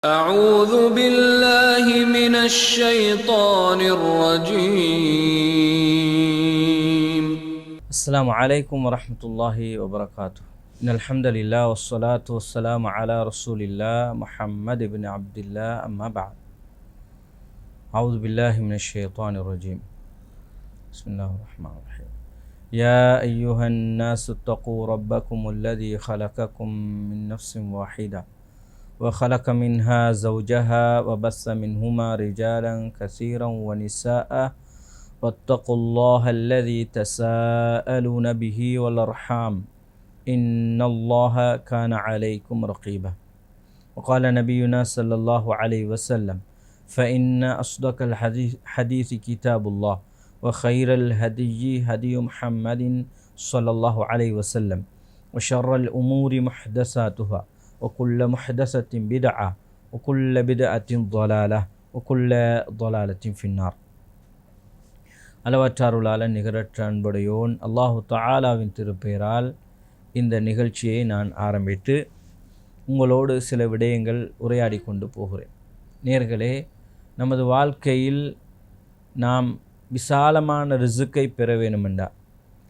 أعوذ بالله من الشيطان الرجيم. السلام عليكم ورحمة الله وبركاته. إن الحمد لله والصلاة والسلام على رسول الله محمد بن عبد الله أما بعد. أعوذ بالله من الشيطان الرجيم. بسم الله الرحمن الرحيم. يا أيها الناس اتقوا ربكم الذي خلقكم من نفس واحدة. وخلق منها زوجها وبث منهما رجالا كثيرا ونساء. واتقوا الله الذي تساءلون به والأرحام. إن الله كان عليكم رقيبا. وقال نبينا صلى الله عليه وسلم فإن أصدق الحديث حديث كتاب الله وخير الهدي هدي محمد صلى الله عليه وسلم وشر الأمور محدثاتها وكل محدثه بدعه وكل بدعه ضلاله وكل ضلاله في النار அளவற்றாருளாளன் நிகரற்ற அன்புடையோன் அல்லாஹு தஆலாவின் திருப்பெயரால் இந்த நிகழ்ச்சியை நான் ஆரம்பித்து உங்களோடு சில விடயங்கள் உரையாடி கொண்டு போகிறேன் நேர்களே நமது வாழ்க்கையில் நாம் விசாலமான ரிசுக்கை பெற வேணுமெண்டா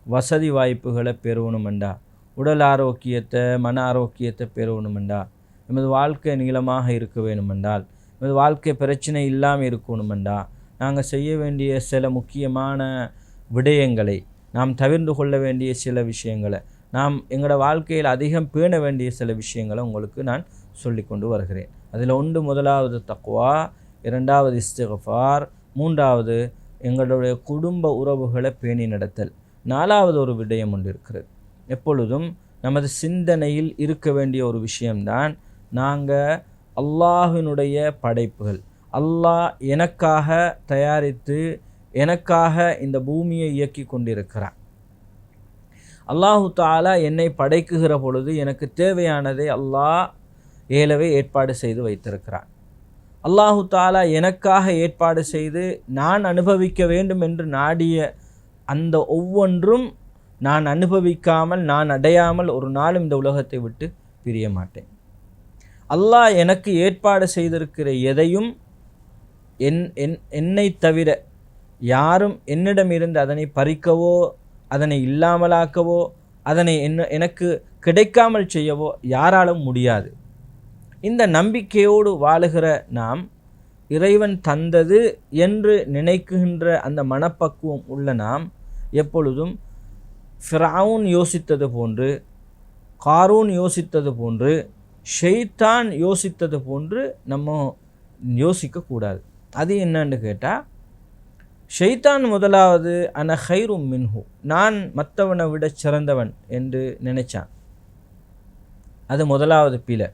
வசதி வாய்ப்புகளை பெறணுமெண்டா உடல் ஆரோக்கியத்தை மன ஆரோக்கியத்தை பெறணுமெண்டா? நமது வாழ்க்கை நீளமாக இருக்க வேணுமென்றால் நமது வாழ்க்கை பிரச்சனை இல்லாமல் இருக்கணுமெண்டா? நாங்கள் செய்ய வேண்டிய சில முக்கியமான விடயங்களை நாம் தவிர்ந்து கொள்ள வேண்டிய சில விஷயங்களை நாம் எங்களோட வாழ்க்கையில் அதிகம் பேண வேண்டிய சில விஷயங்களை உங்களுக்கு நான் சொல்லி கொண்டு வருகிறேன். அதில் ஒன்று முதலாவது தக்குவா இரண்டாவது இஸ்திகஃபார் மூன்றாவது எங்களுடைய குடும்ப உறவுகளை பேணி நடத்தல். நாலாவது ஒரு விடயம் ஒன்று இருக்கிறது. எப்பொழுதும் நமது சிந்தனையில் இருக்க வேண்டிய ஒரு விஷயம்தான் நாங்கள் அல்லாஹினுடைய படைப்புகள். அல்லாஹ் எனக்காக தயாரித்து எனக்காக இந்த பூமியை இயக்கி கொண்டிருக்கிறான். அல்லாஹு தாலா என்னை படைக்குகிற பொழுது எனக்கு தேவையானதை அல்லாஹ் ஏலவே ஏற்பாடு செய்து வைத்திருக்கிறான். அல்லாஹு தாலா எனக்காக ஏற்பாடு செய்து நான் அனுபவிக்க வேண்டும் என்று நாடிய அந்த ஒவ்வொன்றும் நான் அனுபவிக்காமல் நான் அடையாமல் ஒரு நாளும் இந்த உலகத்தை விட்டு பிரிய மாட்டேன். அல்லாஹ் எனக்கு ஏற்பாடு செய்திருக்கிற எதையும் என் என் என்னை தவிர யாரும் என்னிடமிருந்து அதனை பறிக்கவோ அதனை இல்லாமலாக்கவோ அதனை என்ன எனக்கு கிடைக்காமல் செய்யவோ யாராலும் முடியாது. இந்த நம்பிக்கையோடு வாழுகிற நாம் இறைவன் தந்தது என்று நினைக்குகின்ற அந்த மனப்பக்குவம் உள்ள நாம் எப்பொழுதும் ஃபிரவுன் யோசித்தது போன்று காரூன் யோசித்தது போன்று ஷெய்தான் யோசித்தது போன்று நம்ம யோசிக்கக்கூடாது அது என்னன்னு கேட்டால் ஷெய்தான் முதலாவது அன ஹைரும் மின்ஹு நான் மற்றவனை விட சிறந்தவன் என்று நினைச்சான். அது முதலாவது பிழை.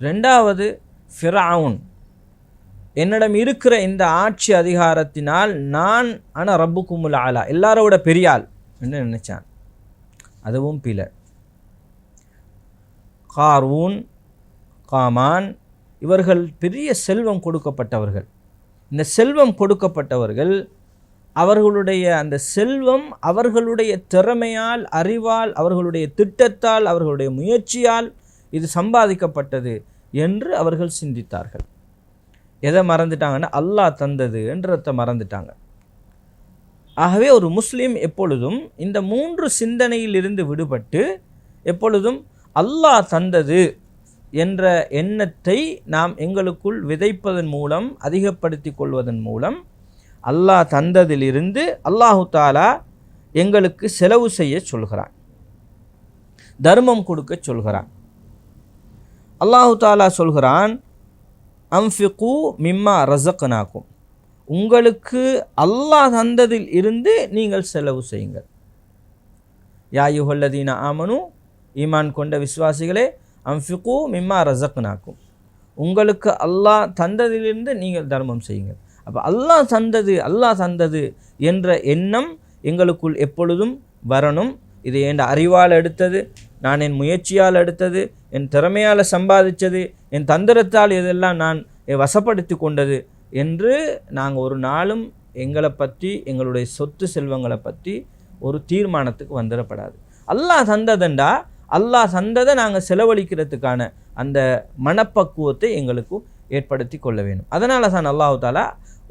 ரெண்டாவது ஃபிரவுன் என்னிடம் இருக்கிற இந்த ஆட்சி அதிகாரத்தினால் நான் அன ரப்பு குமுல் ஆலா எல்லாரோட பெரியாள் என்று நினச்சான். அதுவும் பில காரூன் காமான் இவர்கள் பெரிய செல்வம் கொடுக்கப்பட்டவர்கள். இந்த செல்வம் கொடுக்கப்பட்டவர்கள் அவர்களுடைய அந்த செல்வம் அவர்களுடைய திறமையால் அறிவால் அவர்களுடைய திட்டத்தால் அவர்களுடைய முயற்சியால் இது சம்பாதிக்கப்பட்டது என்று அவர்கள் சிந்தித்தார்கள். எதை மறந்துட்டாங்கன்னா அல்லாஹ் தந்தது என்றதை மறந்துட்டாங்க. ஆகவே ஒரு முஸ்லீம் எப்பொழுதும் இந்த மூன்று சிந்தனையிலிருந்து விடுபட்டு எப்பொழுதும் அல்லாஹ் தந்தது என்ற எண்ணத்தை நாம் எங்களுக்குள் விதைப்பதன் மூலம் அதிகப்படுத்தி கொள்வதன் மூலம் அல்லாஹ் தந்ததிலிருந்து அல்லாஹு தாலா எங்களுக்கு செலவு செய்ய சொல்கிறான். தர்மம் கொடுக்க சொல்கிறான். அல்லாஹு தாலா சொல்கிறான் அம்ஃபிகு மிம்மா ரசக்கனாக்கும் உங்களுக்கு அல்லாஹ் தந்ததில் இருந்து நீங்கள் செலவு செய்யுங்கள். யாயுகல்லதீன ஆமனு ஈமான் கொண்ட விசுவாசிகளே அம்ஃபிகு மிம்மா ரசக்னாக்கும் உங்களுக்கு அல்லாஹ் தந்ததிலிருந்து நீங்கள் தர்மம் செய்யுங்கள். அப்போ அல்லாஹ் தந்தது அல்லாஹ் தந்தது என்ற எண்ணம் எங்களுக்குள் எப்பொழுதும் வரணும். இது என் அறிவால் எடுத்தது நான் என் முயற்சியால் எடுத்தது என் திறமையால் சம்பாதிச்சது என் தந்திரத்தால் இதெல்லாம் நான் வசப்படுத்தி கொண்டது என்று நாங்கள் ஒரு நாளும் எங்களை பற்றி எங்களுடைய சொத்து செல்வங்களை பற்றி ஒரு தீர்மானத்துக்கு வந்துடப்படாது. அல்லாஹ் தந்ததுண்டா? அல்லாஹ் தந்ததை நாங்கள் செலவழிக்கிறதுக்கான அந்த மனப்பக்குவத்தை எங்களுக்கு ஏற்படுத்தி கொள்ள வேண்டும். அதனால தான் அல்லாஹு தாலா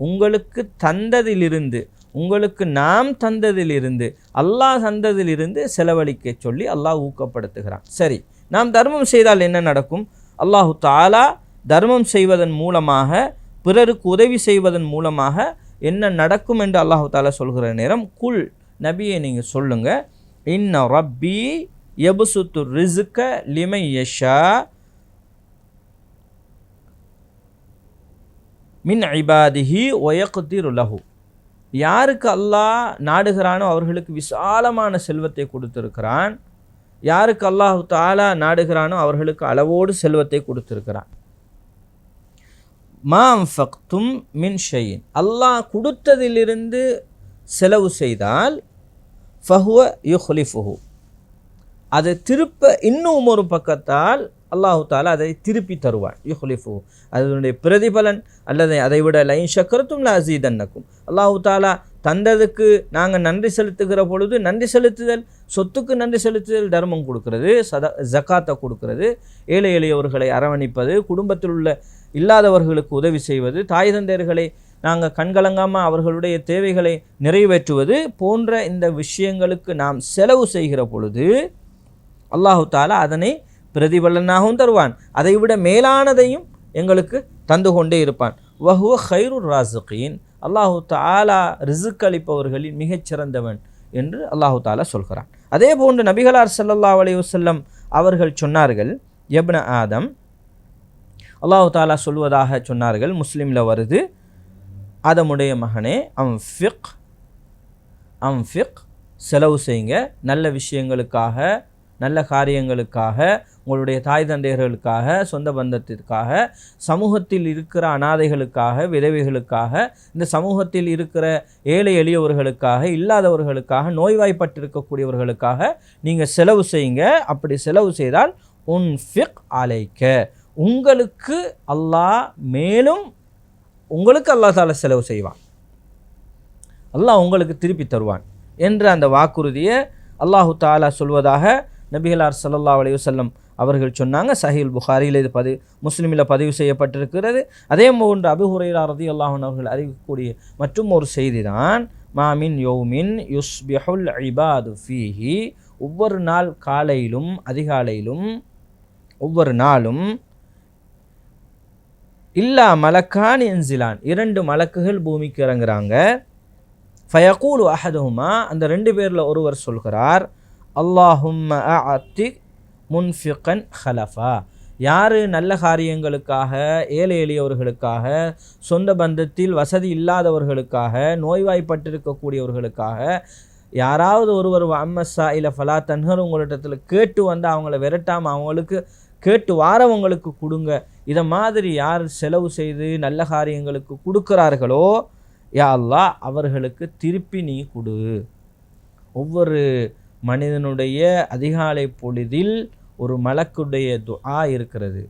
உங்களுக்கு தந்ததிலிருந்து உங்களுக்கு நாம் தந்ததிலிருந்து அல்லாஹ் தந்ததிலிருந்து செலவழிக்க சொல்லி அல்லாஹ் ஊக்கப்படுத்துகிறான். சரி நாம் தர்மம் செய்தால் என்ன நடக்கும்? அல்லாஹு தாலா தர்மம் செய்வதன் மூலமாக பிறருக்கு உதவி செய்வதன் மூலமாக என்ன நடக்கும் என்று அல்லாஹு தாலா சொல்கிற நேரம் குல் நபியை நீங்கள் சொல்லுங்கள் இன்ன ரப்பி எபுசுத்து ரிசுக்க லிமை யஷா மின் ஐபாதிஹி ஒயக்குத்திரு லஹு. யாருக்கு அல்லாஹ் நாடுகிறானோ அவர்களுக்கு விசாலமான செல்வத்தை கொடுத்துருக்கிறான். யாருக்கு அல்லாஹு தாலா நாடுகிறானோ அவர்களுக்கு அளவோடு செல்வத்தை கொடுத்துருக்கிறான். மாம் ஃபக்தும் மின் ஷையின். அல்லாஹ் கொடுத்ததிலிருந்து செலவு செய்தால் ஃபஹுவ யுஹ்லிஃபுஹு. அதை திருப்ப இன்னும் ஒரு பக்கத்தால் அல்லாஹு தாலா அதை திருப்பி தருவான். யுஹ்லிஃபு அதனுடைய பிரதிபலன். அல்லது அதை விட லைன் சக்கரத்தும் லசீதன்னக்கும் அல்லாஹு தாலா தந்ததுக்கு நாங்கள் நன்றி செலுத்துகிற பொழுது நன்றி செலுத்துதல் சொத்துக்கு நன்றி செலுத்துதல் தர்மம் கொடுக்கறது சத ஜக்காத்தை கொடுக்கறது ஏழை எளியவர்களை அரவணைப்பது குடும்பத்தில் உள்ள இல்லாதவர்களுக்கு உதவி செய்வது தாய் தந்தையர்களை நாங்கள் கண்கலங்காமல் அவர்களுடைய தேவைகளை நிறைவேற்றுவது போன்ற இந்த விஷயங்களுக்கு நாம் செலவு செய்கிற பொழுது அல்லாஹு தாலா அதனை பிரதிபலனாகவும் தருவான். அதைவிட மேலானதையும் எங்களுக்கு தந்து கொண்டே இருப்பான். வஹுவ ஹைருர் ராசுகீன் அல்லாஹு தாலா ரிசுக் அளிப்பவர்களின் மிகச்சிறந்தவன் என்று அல்லாஹு தாலா சொல்கிறான். அதே போன்று நபிகளார் ஸல்லல்லாஹு அலையுசல்லம் அவர்கள் சொன்னார்கள் எப்ன ஆதம்? அல்லாஹு தாலா சொல்வதாக சொன்னார்கள் முஸ்லீமில் வருது ஆதமுடைய மகனே அம்ஃபிக் அம்ஃபிக் செலவு செய்யுங்க நல்ல விஷயங்களுக்காக நல்ல காரியங்களுக்காக உங்களுடைய தாய் தந்தையர்களுக்காக சொந்த பந்தத்திற்காக சமூகத்தில் இருக்கிற அனாதைகளுக்காக விதவைகளுக்காக இந்த சமூகத்தில் இருக்கிற ஏழை எளியவர்களுக்காக இல்லாதவர்களுக்காக நோய்வாய்ப்பட்டிருக்கக்கூடியவர்களுக்காக நீங்கள் செலவு செய்யுங்க. அப்படி செலவு செய்தால் உன் ஃபிக் அலைக்க. உங்களுக்கு அல்லாஹ் மேலும் உங்களுக்கு அல்லாஹ் தால செலவு செய்வான். அல்லாஹ் உங்களுக்கு திருப்பி தருவான். என்ற அந்த வாக்குறுதியை அல்லாஹு தாலா சொல்வதாக நபிகளார் சல்லா அலையுசல்லம் அவர்கள் சொன்னாங்க. சஹீல் புகாரியில் இது பதிவு முஸ்லீமில் பதிவு செய்யப்பட்டிருக்கிறது. அதே போன்று அபு ரதி அல்லாஹன் அவர்கள் அறிவிக்கக்கூடிய மற்றும் ஒரு செய்தி தான் மாமின் யௌமின் யுஸ்பிஹுல் ஐபாது ஃபீஹி. ஒவ்வொரு நாள் காலையிலும் அதிகாலையிலும் ஒவ்வொரு நாளும் இல்லா மலக்கான் என்சிலான். இரண்டு மலக்குகள் பூமிக்கு இறங்குறாங்க. ஃபயகூலு அஹதுமா அந்த ரெண்டு பேரில் ஒருவர் சொல்கிறார் அல்லாஹும்ம அத்தி முன்ஃபிகன் ஹலஃபா. யார் நல்ல காரியங்களுக்காக ஏழை எளியவர்களுக்காக சொந்த பந்தத்தில் வசதி இல்லாதவர்களுக்காக நோய்வாய்ப்பட்டிருக்கக்கூடியவர்களுக்காக யாராவது ஒருவர் அம்மஸா இல்லை ஃபலா தன்ஹர் உங்களிடத்தில் கேட்டு வந்து அவங்கள விரட்டாமல் அவங்களுக்கு கேட்டு வாரவங்களுக்கு கொடுங்க. இதை மாதிரி யார் செலவு செய்து நல்ல காரியங்களுக்கு கொடுக்குறார்களோ யா அல்லாஹ் அவர்களுக்கு திருப்பி நீ கொடு. ஒவ்வொரு மனிதனுடைய அதிகாலை பொழுதில் ஒரு மலக்குடைய துஆ இருக்கிறது.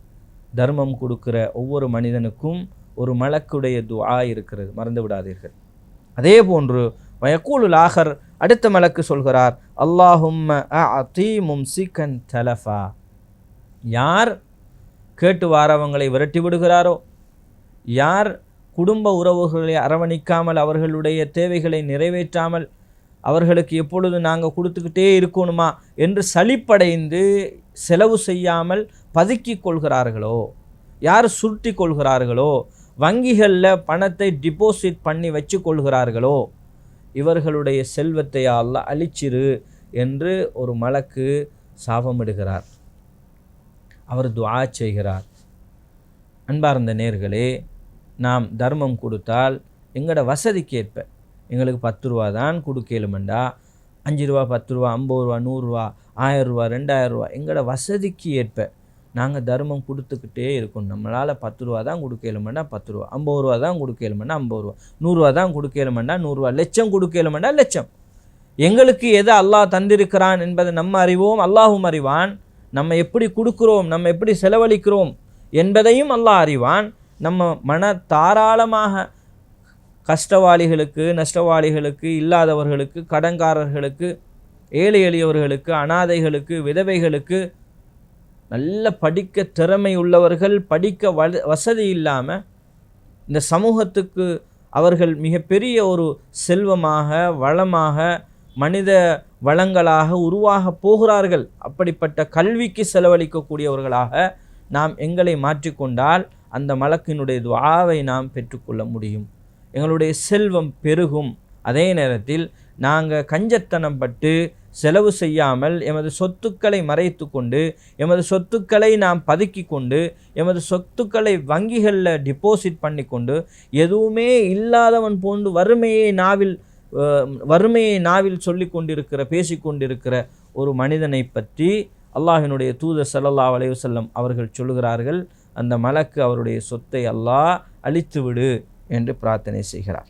தர்மம் கொடுக்கிற ஒவ்வொரு மனிதனுக்கும் ஒரு மலக்குடைய துஆ இருக்கிறது. மறந்து விடாதீர்கள். அதே போன்று வயக்கூலுல் ஆகர் அடுத்த மலக்கு சொல்கிறார் அல்லாஹும் அதி மும்சிகன் தலஃபா. யார் கேட்டு வாரவங்களை விரட்டி விடுகிறாரோ? யார் குடும்ப உறவுகளை அரவணிக்காமல் அவர்களுடைய தேவைகளை நிறைவேற்றாமல் அவர்களுக்கு எப்பொழுது நாங்கள் கொடுத்துக்கிட்டே இருக்கணுமா என்று சலிப்படைந்து செலவு செய்யாமல் பதுக்கி கொள்கிறார்களோ? யார் சுருட்டி கொள்கிறார்களோ? வங்கிகளில் பணத்தை டிபாசிட் பண்ணி வச்சு கொள்கிறார்களோ? இவர்களுடைய செல்வத்தை அல்ல அழிச்சிரு என்று ஒரு மலக்கு சாபமிடுகிறார். அவர் துவா செய்கிறார். அன்பார்ந்த நேர்களே நாம் தர்மம் கொடுத்தால் எங்களோட வசதிக்கேற்ப எங்களுக்கு பத்து ரூபா தான் கொடுக்கலுமெண்டா. அஞ்சு ரூபா பத்து ரூபா ஐம்பது ரூபா நூறுரூவா ஆயிரம் ரூபா ரெண்டாயிரம் ரூபா எங்களோட வசதிக்கு ஏற்ப நாங்கள் தர்மம் கொடுத்துக்கிட்டே இருக்கணும் நம்மளால் பத்து ரூபா தான் கொடுக்கலுமெண்டா பத்து ரூபா ஐம்பது ரூபா தான் கொடுக்கலுமெண்டா ஐம்பது ரூபா நூறுரூவா தான் கொடுக்கலுமெண்டா நூறுரூவா லட்சம் கொடுக்கலுமெண்டா லட்சம். எங்களுக்கு எதை அல்லாஹ் தந்திருக்கிறான் என்பதை நம்ம அறிவோம் அல்லாஹும் அறிவான். நம்ம எப்படி கொடுக்குறோம் நம்ம எப்படி செலவழிக்கிறோம் என்பதையும் அல்லாஹ் அறிவான். நம்ம மன தாராளமாக கஷ்டவாளிகளுக்கு நஷ்டவாளிகளுக்கு இல்லாதவர்களுக்கு கடன்காரர்களுக்கு ஏழை எளியவர்களுக்கு அனாதைகளுக்கு விதவைகளுக்கு நல்ல படிக்க திறமை உள்ளவர்கள் படிக்க வ வசதி இல்லாமல் இந்த சமூகத்துக்கு அவர்கள் மிகப்பெரிய ஒரு செல்வமாக வளமாக மனித வளங்களாக உருவாக போகிறார்கள். அப்படிப்பட்ட கல்விக்கு செலவழிக்கக்கூடியவர்களாக நாம் எங்களை மாற்றிக்கொண்டால் அந்த மலக்கினுடைய துவாவை நாம் பெற்றுக்கொள்ள முடியும். எங்களுடைய செல்வம் பெருகும். அதே நேரத்தில் நாங்கள் கஞ்சத்தனம் பட்டு செலவு செய்யாமல் எமது சொத்துக்களை மறைத்து கொண்டு எமது சொத்துக்களை நாம் பதுக்கி கொண்டு எமது சொத்துக்களை வங்கிகளில் டிபாசிட் பண்ணி கொண்டு எதுவுமே இல்லாதவன் போன்று வறுமையை நாவில் வறுமையை நாவில் சொல்லி கொண்டிருக்கிற பேசி கொண்டிருக்கிற ஒரு மனிதனை பற்றி அல்லாஹினுடைய தூதர் சல்லல்லா அலைஹி அவர்கள் சொல்லுகிறார்கள். அந்த மலக்கு அவருடைய சொத்தை அல்லாஹ் அழித்து விடு என்று பிரார்த்தனை செய்கிறார்.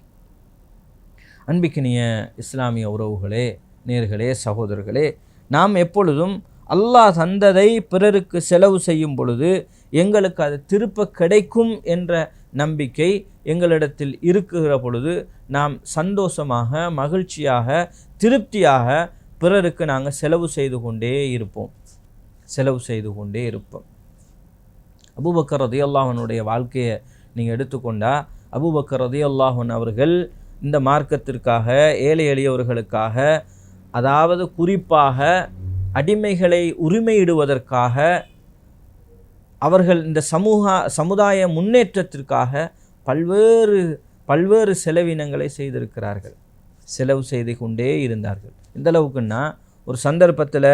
அன்பிக்கினிய இஸ்லாமிய உறவுகளே நேர்களே சகோதரர்களே நாம் எப்பொழுதும் அல்லாஹ் தந்ததை பிறருக்கு செலவு செய்யும் பொழுது எங்களுக்கு அது திருப்ப கிடைக்கும் என்ற நம்பிக்கை எங்களிடத்தில் இருக்குகிற பொழுது நாம் சந்தோஷமாக மகிழ்ச்சியாக திருப்தியாக பிறருக்கு நாங்கள் செலவு செய்து கொண்டே இருப்போம். செலவு செய்து கொண்டே இருப்போம். அபுபக்கர் ரதியல்லாஹனுடைய வாழ்க்கையை நீங்கள் எடுத்துக்கொண்டால் அபூபக்கர் ரதியல்லாஹன் அவர்கள் இந்த மார்க்கத்திற்காக ஏழை எளியவர்களுக்காக அதாவது குறிப்பாக அடிமைகளை உரிமையிடுவதற்காக அவர்கள் இந்த சமூக சமுதாய முன்னேற்றத்திற்காக பல்வேறு பல்வேறு செலவினங்களை செய்திருக்கிறார்கள். செலவு செய்து கொண்டே இருந்தார்கள். இந்தளவுக்குன்னா ஒரு சந்தர்ப்பத்தில்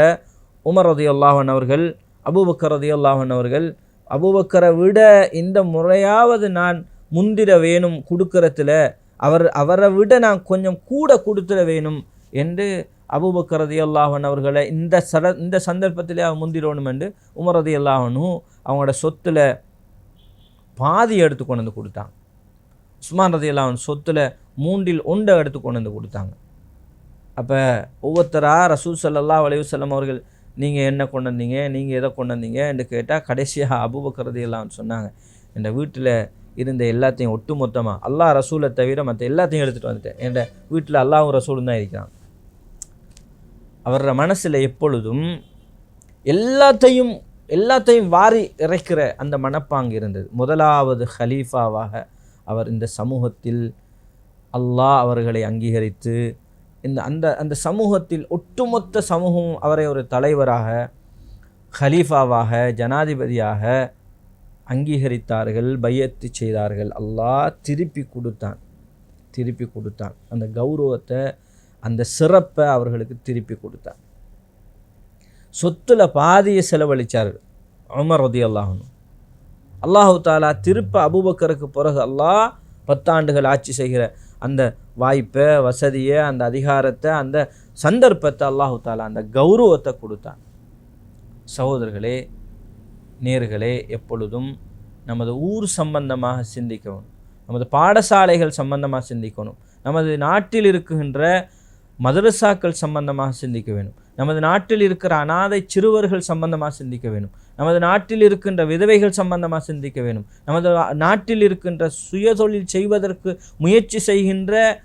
உமர் ரதியுல்லாஹன் அவர்கள் அபூபக்கர் ரதியுல்லாஹன் அவர்கள் அபுபக்கரை விட இந்த முறையாவது நான் முந்திர வேணும் கொடுக்கறதுல அவர் அவரை விட நான் கொஞ்சம் கூட கொடுத்துட வேணும் என்று அபுபக்கரதி அல்லாஹன் அவர்களை இந்த சட இந்த சந்தர்ப்பத்திலே அவன் முந்திரணும் என்று உமரதி அல்லாஹனும் அவங்களோட சொத்துல பாதி எடுத்து கொண்டு வந்து கொடுத்தாங்க உஸ்மான் ரதியுல்லாஹன் சொத்தில் மூன்றில் ஒன்றை எடுத்து கொண்டு வந்து கொடுத்தாங்க. அப்போ ஒவ்வொருத்தரா ரசூல் சல்லா அலைஹி அவர்கள் நீங்கள் என்ன கொண்டு வந்தீங்க? நீங்கள் எதை கொண்டு வந்தீங்க? என்று கேட்டால் கடைசியாக அபுபக்கரதி ரதியுல்லாஹன் சொன்னாங்க. இந்த வீட்டில் இருந்த எல்லாத்தையும் ஒட்டு மொத்தமாக அல்லாஹ் ரசூலை தவிர மற்ற எல்லாத்தையும் எடுத்துகிட்டு வந்துட்டேன். என் வீட்டில் அல்லாவும் ரசூலும் தான் இருக்கிறான். அவரோட மனசில் எப்பொழுதும் எல்லாத்தையும் எல்லாத்தையும் வாரி இறைக்கிற அந்த மனப்பாங்கு இருந்தது. முதலாவது ஹலீஃபாவாக அவர் இந்த சமூகத்தில் அல்லாஹ் அவர்களை அங்கீகரித்து இந்த அந்த அந்த சமூகத்தில் ஒட்டுமொத்த சமூகம் அவரை ஒரு தலைவராக ஹலீஃபாவாக ஜனாதிபதியாக அங்கீகரித்தார்கள் பையத்து செய்தார்கள். அல்லாஹ் திருப்பி கொடுத்தான். திருப்பி கொடுத்தான். அந்த கௌரவத்தை அந்த சிறப்பை அவர்களுக்கு திருப்பி கொடுத்தான். சொத்துல பாதியை செலவழித்தார்கள் உமர் ரதி அல்லாஹனும் அல்லாஹு தாலா திருப்ப அபூபக்கருக்கு பிறகு அல்லாஹ் பத்தாண்டுகள் ஆட்சி செய்கிற அந்த வாய்ப்பை வசதியை அந்த அதிகாரத்தை அந்த சந்தர்ப்பத்தை அல்லாஹு தாலா அந்த கௌரவத்தை கொடுத்தான். சகோதரர்களே நேர்களே எப்பொழுதும் நமது ஊர் சம்பந்தமாக சிந்திக்கணும். நமது பாடசாலைகள் சம்பந்தமாக சிந்திக்கணும். நமது நாட்டில் இருக்குகின்ற மதரசாக்கள் சம்பந்தமாக சிந்திக்க வேணும். நமது நாட்டில் இருக்கிற அனாதை சிறுவர்கள் சம்பந்தமாக சிந்திக்க வேணும். நமது நாட்டில் இருக்கின்ற விதவைகள் சம்பந்தமாக சிந்திக்க வேணும். நமது நாட்டில் இருக்கின்ற சுயதொழில் செய்வதற்கு முயற்சி செய்கின்ற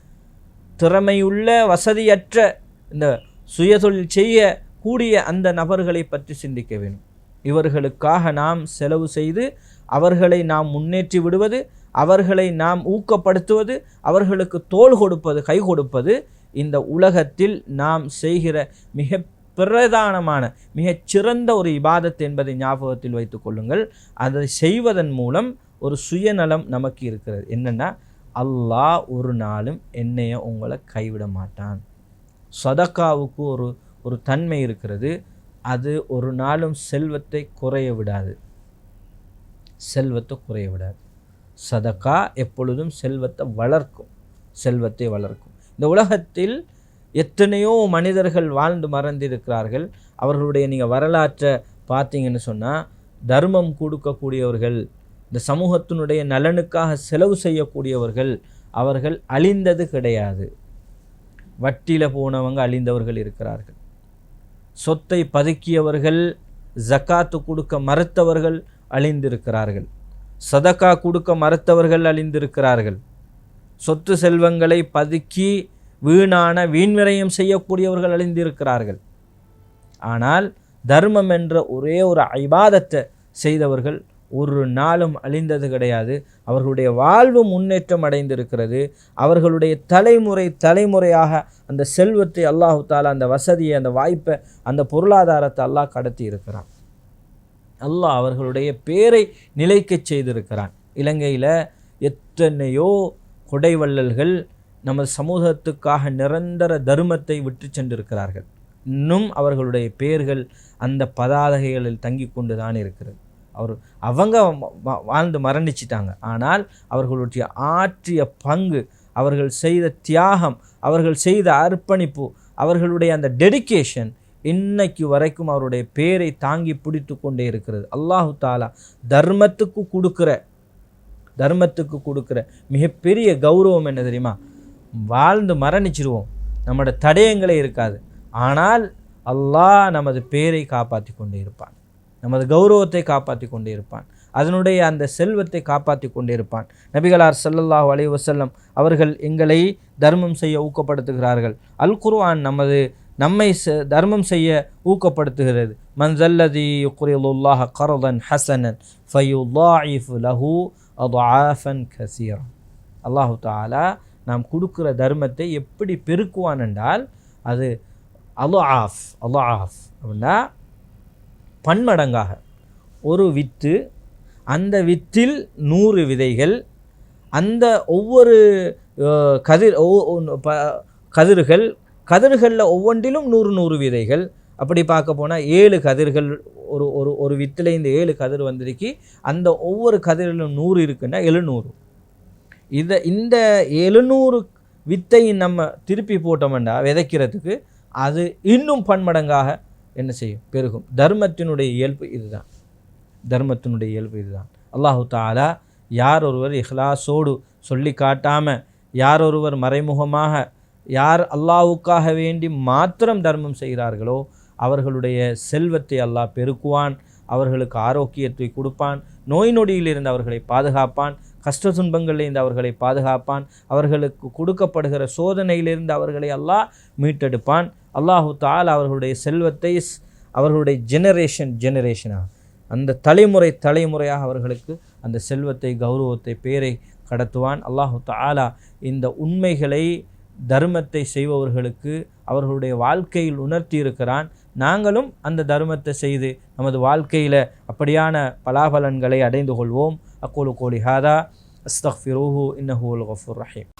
திறமையுள்ள வசதியற்ற இந்த சுயதொழில் செய்யக்கூடிய அந்த நபர்களை பற்றி சிந்திக்க வேணும். இவர்களுக்காக நாம் செலவு செய்து அவர்களை நாம் முன்னேற்றி விடுவது அவர்களை நாம் ஊக்கப்படுத்துவது அவர்களுக்கு தோள் கொடுப்பது கை கொடுப்பது இந்த உலகத்தில் நாம் செய்கிற மிக பிரதானமான மிகச் சிறந்த ஒரு இபாதத் என்பதை ஞாபகத்தில் வைத்துக் கொள்ளுங்கள். அதை செய்வதன் மூலம் ஒரு சுயநலம் நமக்கு இருக்கிறது. என்னென்னா அல்லாஹ் ஒரு நாளும் என்னைய உங்களை கைவிட மாட்டான். சதக்காவுக்கு ஒரு ஒரு தன்மை இருக்கிறது. அது ஒரு நாளும் செல்வத்தை குறைய விடாது. செல்வத்தை குறைய விடாது. சதக்கா எப்பொழுதும் செல்வத்தை வளர்க்கும். செல்வத்தை வளர்க்கும். இந்த உலகத்தில் எத்தனையோ மனிதர்கள் வாழ்ந்து மறந்திருக்கிறார்கள். அவர்களுடைய நீங்கள் வரலாற்றை பார்த்தீங்கன்னு சொன்னால் தர்மம் கொடுக்கக்கூடியவர்கள் இந்த சமூகத்தினுடைய நலனுக்காக செலவு செய்யக்கூடியவர்கள் அவர்கள் அழிந்தது கிடையாது. வட்டியில் போனவங்க அழிந்தவர்கள் இருக்கிறார்கள். சொத்தை பதுக்கியவர்கள் ஜக்காத்து கொடுக்க மறுத்தவர்கள் அழிந்திருக்கிறார்கள். சதக்கா கொடுக்க மறுத்தவர்கள் அழிந்திருக்கிறார்கள். சொத்து செல்வங்களை பதுக்கி வீணான வீண்விரயம் செய்யக்கூடியவர்கள் அழிந்திருக்கிறார்கள். ஆனால் தர்மம் என்ற ஒரே ஒரு ஐபாதத்தை செய்தவர்கள் ஒரு நாளும் அழிந்தது கிடையாது. அவர்களுடைய வாழ்வு முன்னேற்றம் அடைந்திருக்கிறது. அவர்களுடைய தலைமுறை தலைமுறையாக அந்த செல்வத்தை அல்லாஹு தாலா அந்த வசதியை அந்த வாய்ப்பை அந்த பொருளாதாரத்தை அல்லாஹ் கடத்தி இருக்கிறான். அல்லாஹ் அவர்களுடைய பேரை நிலைக்கச் செய்திருக்கிறான். இலங்கையில் எத்தனையோ கொடைவள்ளல்கள் நமது சமூகத்துக்காக நிரந்தர தர்மத்தை விட்டு சென்றிருக்கிறார்கள். இன்னும் அவர்களுடைய பெயர்கள் அந்த பதாதைகளில் தங்கி கொண்டு தான் இருக்கிறது. அவர் அவங்க வா- வாழ்ந்து மரணிச்சிட்டாங்க. ஆனால் அவர்களுடைய ஆற்றிய பங்கு அவர்கள் செய்த தியாகம் அவர்கள் செய்த அர்ப்பணிப்பு அவர்களுடைய அந்த டெடிகேஷன் இன்னைக்கு வரைக்கும் அவருடைய பேரை தாங்கி பிடித்து கொண்டே இருக்கிறது. அல்லாஹு தாலா தர்மத்துக்கு கொடுக்குற தர்மத்துக்கு கொடுக்குற மிகப்பெரிய கௌரவம் என்ன தெரியுமா? வாழ்ந்து மரணிச்சிருவோம். நம்மளோட தடயங்களே இருக்காது. ஆனால் அல்லாஹ் நமது பேரை காப்பாற்றி கொண்டே இருப்பான். நமது கௌரவத்தை காப்பாற்றி கொண்டிருப்பான். அதனுடைய அந்த செல்வத்தை காப்பாற்றி கொண்டிருப்பான். நபிகளார் சல்லல்லாஹ் அலி வசல்லம் அவர்கள் எங்களை தர்மம் செய்ய ஊக்கப்படுத்துகிறார்கள். அல் குர்ஆன் நமது நம்மை தர்மம் செய்ய ஊக்கப்படுத்துகிறது. மன்சல்லதி குரிலுல்லாஹ கரதன் ஹசனன் ஃபயுல்லாஹிஃபு லஹு அஃபன் கசீரன். அல்லாஹு தாலா நாம் கொடுக்குற தர்மத்தை எப்படி பெருக்குவான் என்றால் அது அலு ஆஃப் அலு ஆஃப் அப்படின்னா பன்மடங்காக. ஒரு வித்து அந்த வித்தில் நூறு விதைகள் அந்த ஒவ்வொரு கதிர் ப- கதிர்கள் கதிர்களில் ஒவ்வொன்றிலும் நூறு நூறு விதைகள். அப்படி பார்க்க போனால் ஏழு கதிர்கள் ஒரு ஒரு ஒரு வித்தில் இந்த ஏழு கதிர் வந்திருக்கு. அந்த ஒவ்வொரு கதிரிலும் நூறு இருக்குன்னா எழுநூறு. இதை இந்த எழுநூறு வித்தை நம்ம திருப்பி போட்டோம்டா விதைக்கிறதுக்கு அது இன்னும் பன்மடங்காக என்ன செய்யும்? பெருகும். தர்மத்தினுடைய இயல்பு இதுதான். தர்மத்தினுடைய இயல்பு இதுதான். அல்லாஹு தாலா யார் ஒருவர் இஹ்லாஸோடு சொல்லி காட்டாமல் யார் ஒருவர் மறைமுகமாக யார் அல்லாவுக்காக வேண்டி மாத்திரம் தர்மம் செய்கிறார்களோ அவர்களுடைய செல்வத்தை அல்லாஹ் பெருக்குவான் அவர்களுக்கு ஆரோக்கியத்தை கொடுப்பான் நோய் நொடியிலிருந்து அவர்களை பாதுகாப்பான் கஷ்ட துன்பங்களிலிருந்து அவர்களை பாதுகாப்பான் அவர்களுக்கு கொடுக்கப்படுகிற சோதனையிலிருந்து அவர்களை அல்லாஹ் மீட்டெடுப்பான். அல்லாஹு தால் அவர்களுடைய செல்வத்தை அவர்களுடைய ஜெனரேஷன் ஜெனரேஷனாக அந்த தலைமுறை தலைமுறையாக அவர்களுக்கு அந்த செல்வத்தை கௌரவத்தை பேரை கடத்துவான். அல்லாஹு தாலா இந்த உண்மைகளை தர்மத்தை செய்பவர்களுக்கு அவர்களுடைய வாழ்க்கையில் உணர்த்தி இருக்கிறான் நாங்களும் அந்த தர்மத்தை செய்து நமது வாழ்க்கையில் அப்படியான பலாபலன்களை அடைந்து கொள்வோம். அக்கோலு கோலி ஹாதா அஸ்தஃபிரூஹு இன்னஹூல் கஃபுர் ரஹீம்.